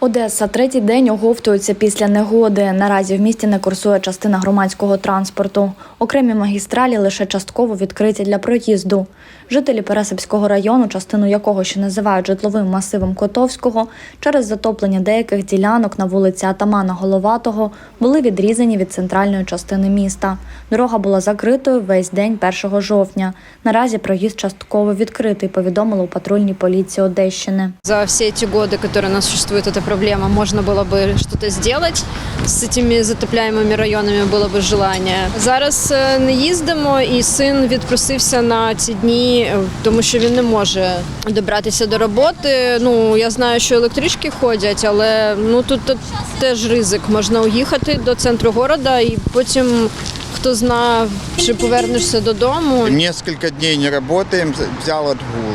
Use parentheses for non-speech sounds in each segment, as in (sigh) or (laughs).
Одеса третій день оговтується після негоди. Наразі в місті не курсує частина громадського транспорту. Окремі магістралі лише частково відкриті для проїзду. Жителі Пересипського району, частину якого ще називають житловим масивом Котовського, через затоплення деяких ділянок на вулиці Атамана Головатого були відрізані від центральної частини міста. Дорога була закритою весь день 1 жовтня. Наразі проїзд частково відкритий, повідомили у патрульній поліції Одещини. За все эти годы, которые у нас существует эта проблема, можно было бы что-то сделать з этими затопляемыми районами, було б желання. Зараз е, не їздимо, і син відпросився на ці дні, е, тому що він не може добратися до роботи. Ну я знаю, що електрички ходять, але ну тут, тут теж ризик. Можна уїхати до центру города і потім. Хто зна, чи повернешся додому. Несколько дней не работаем, взял отгул.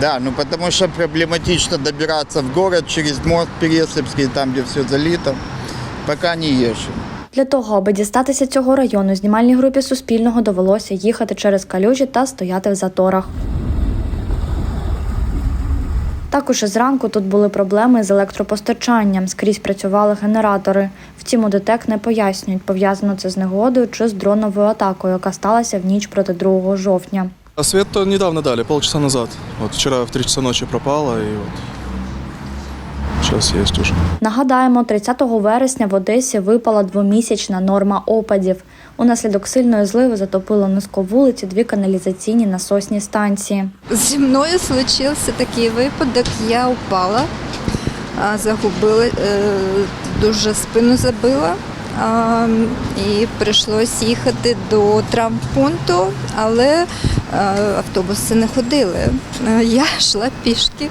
Да, ну потому что проблематично добираться в город через мост Пересыпский, там, где все залито. Пока не езжу. Для того, аби дістатися цього району, знімальній групі Суспільного довелося їхати через калюжі та стояти в заторах. Також зранку тут були проблеми з електропостачанням, скрізь працювали генератори. Втім, у ДТЕК не пояснюють, пов'язано це з негодою чи з дроновою атакою, яка сталася в ніч проти 2 жовтня. А свет то недавно дали, полчаса назад. Вот вчера в 3 часа ночи пропало, и вот сейчас есть уже. Нагадаємо, 30 вересня в Одесі випала двомісячна норма опадів. Унаслідок сильної зливи затопило низько вулиці дві каналізаційні насосні станції. Зі мною случився такий випадок. Я упала, загубила, е, дуже спину забила. І прийшлось їхати до травмпункту, але е, автобуси не ходили. Е, Я (laughs) йшла пішки,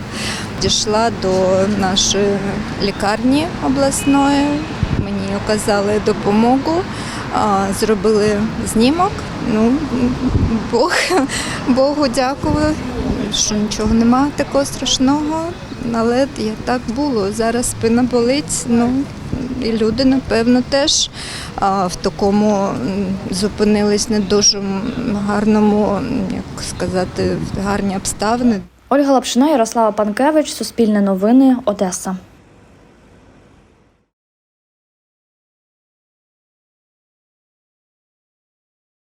дійшла до нашої лікарні обласної. Мені оказали допомогу, зробили знімок. Ну, Бог, (laughs) Богу дякую, що нічого немає такого страшного. Але так було. Зараз спина болить. Ну і люди, напевно, теж в такому зупинились не дуже гарному, як сказати, гарні обставини. Ольга Лапшина, Ярослава Панкевич, Суспільне новини, Одеса.